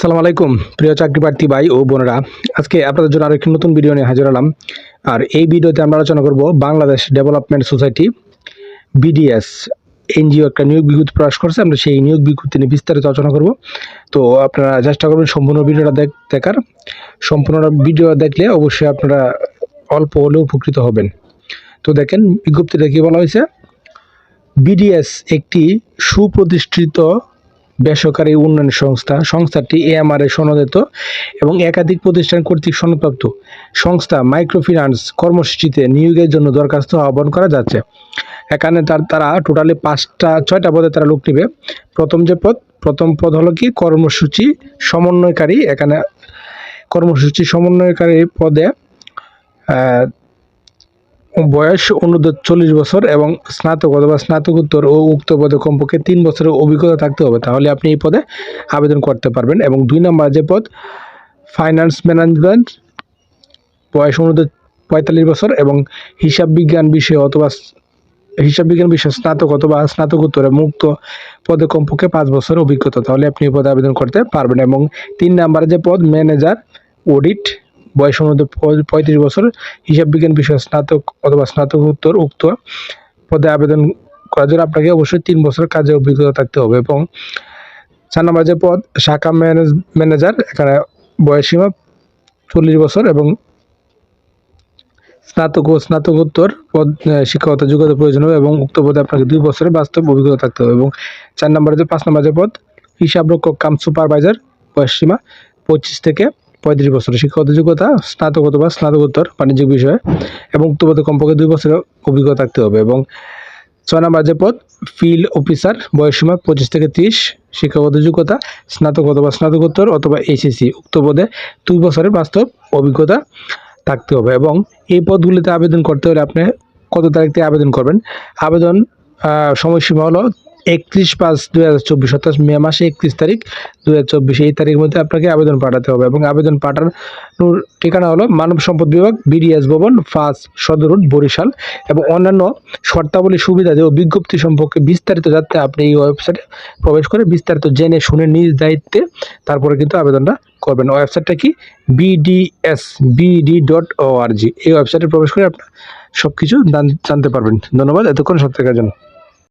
আসসালামু আলাইকুম, প্রিয় চাকরি প্রার্থী ভাই ও বোনেরা। আজকে আপনাদের জন্য আরেকটি নতুন ভিডিও নিয়ে হাজির হলাম। আর এই ভিডিওতে আমরা আলোচনা করব Bangladesh development society, BDS NGO একটা নিয়োগ বিজ্ঞপ্তি প্রকাশ করছে। আমরা সেই নিয়োগ বিজ্ঞপ্তি নিয়ে বিস্তারিত আলোচনা করব। তো আপনারা চেষ্টা করবেন সম্পূর্ণ ভিডিওটা দেখ দেখার। সম্পূর্ণ ভিডিও দেখলে অবশ্যই আপনারা অল্প হলেও উপকৃত হবেন। তো দেখেন বিজ্ঞপ্তিটা কী বলা হয়েছে? বিডিএস একটি সুপ্রতিষ্ঠিত বেসরকারি উন্নয়ন সংস্থা, সংস্থাটি এএমআর এ সনদিত এবং একাধিক প্রতিষ্ঠান কর্তৃক সনদপ্রাপ্ত। সংস্থা মাইক্রোফিন্যান্স কর্মসূচিতে নিয়োগের জন্য দরখাস্ত আহ্বান করা যাচ্ছে। এখানে তার, তারা টোটালি পাঁচটা, ছয়টা পদে তারা লোক নেবে। প্রথম যে পদ, প্রথম পদ হলো কি? কর্মসূচি সমন্বয়কারী। এখানে কর্মসূচি সমন্বয়কারী পদে বয়স অনুর্ধ চল্লিশ বছর এবং স্নাতক অথবা স্নাতকোত্তর ও উক্ত পদে কমপক্ষে তিন বছরের অভিজ্ঞতা থাকতে হবে, তাহলে আপনি এই পদে আবেদন করতে পারবেন। এবং দুই নম্বর যে পদ ফাইন্যান্স ম্যানেজমেন্ট বয়স অনুর্ধ পঁয়তাল্লিশ বছর এবং হিসাব বিজ্ঞান বিষয়ে অথবা হিসাব বিজ্ঞান বিষয়ে স্নাতক অথবা স্নাতকোত্তরে মুক্ত পদে কমপক্ষে পাঁচ বছরের অভিজ্ঞতা, তাহলে আপনি এই পদে আবেদন করতে পারবেন। এবং তিন নম্বরে যে পদ ম্যানেজার অডিট বয়স প- পঁয়ত্রিশ বছর হিসাব বিজ্ঞান বিষয়ে স্নাতক অথবা স্নাতকোত্তর উক্ত পদে আবেদন করার জন্য আপনাকে অবশ্যই তিন বছর কাজে অভিজ্ঞতা থাকতে হবে এবং চার নম্বর যে পদ শাখা ম্যানেজ ম্যানেজার এখানে বয়সীমা চল্লিশ বছর এবং স্নাতক ও স্নাতকোত্তর পদ আহ, শিক্ষাগত যোগ্যতা প্রয়োজন হবে এবং উক্ত পদে আপনাকে দুই বছরের বাস্তব অভিজ্ঞতা থাকতে হবে এবং চার নম্বরে যে পাঁচ নম্বর পদ হিসাবরক্ষক কাম সুপারভাইজার বয়সসীমা পঁচিশ থেকে পঁয়ত্রিশ বছরের শিক্ষাগত যোগ্যতা স্নাতক অথবা স্নাতকোত্তর বাণিজ্যিক বিষয়ে, এবং উক্ত পদে কমপক্ষে দুই বছরের অভিজ্ঞতা থাকতে হবে এবং ছয় নম্বর যে পদ ফিল্ড অফিসার বয়সসীমা পঁচিশ থেকে তিরিশ, শিক্ষাগত যোগ্যতা স্নাতক অথবা স্নাতকোত্তর অথবা এসএসসি উক্ত পদে দুই বছরের বাস্তব অভিজ্ঞতা থাকতে হবে এবং এই পদগুলিতে আবেদন করতে হলে আপনি কত তারিখ থেকে আবেদন করবেন? আবেদন সময়সীমা হলো একত্রিশ পাঁচ দুই হাজার চব্বিশ, অর্থাৎ মে মাসে একত্রিশ তারিখ দু হাজার চব্বিশ, এই তারিখের মধ্যে আপনাকে আবেদন পাঠাতে হবে এবং আবেদন পাঠানোর ঠিকানা হলো মানব সম্পদ বিভাগ, বিডিএস ভবন ফার্স্ট সদর বরিশাল এবং অন্যান্য শর্তাবলী সুবিধা ও বিজ্ঞপ্তি সম্পর্কে বিস্তারিত যাতে আপনি এই ওয়েবসাইটে প্রবেশ করে বিস্তারিত জেনে শুনে নিজ দায়িত্বে তারপরে কিন্তু আবেদনটা করবেন। ওয়েবসাইটটা কি? বিডিএস, বিডি ডট ওআরজি এই ওয়েবসাইটে প্রবেশ করে আপনার সব কিছু জানতে পারবেন। ধন্যবাদ, এতক্ষণ সব থাকার জন্য।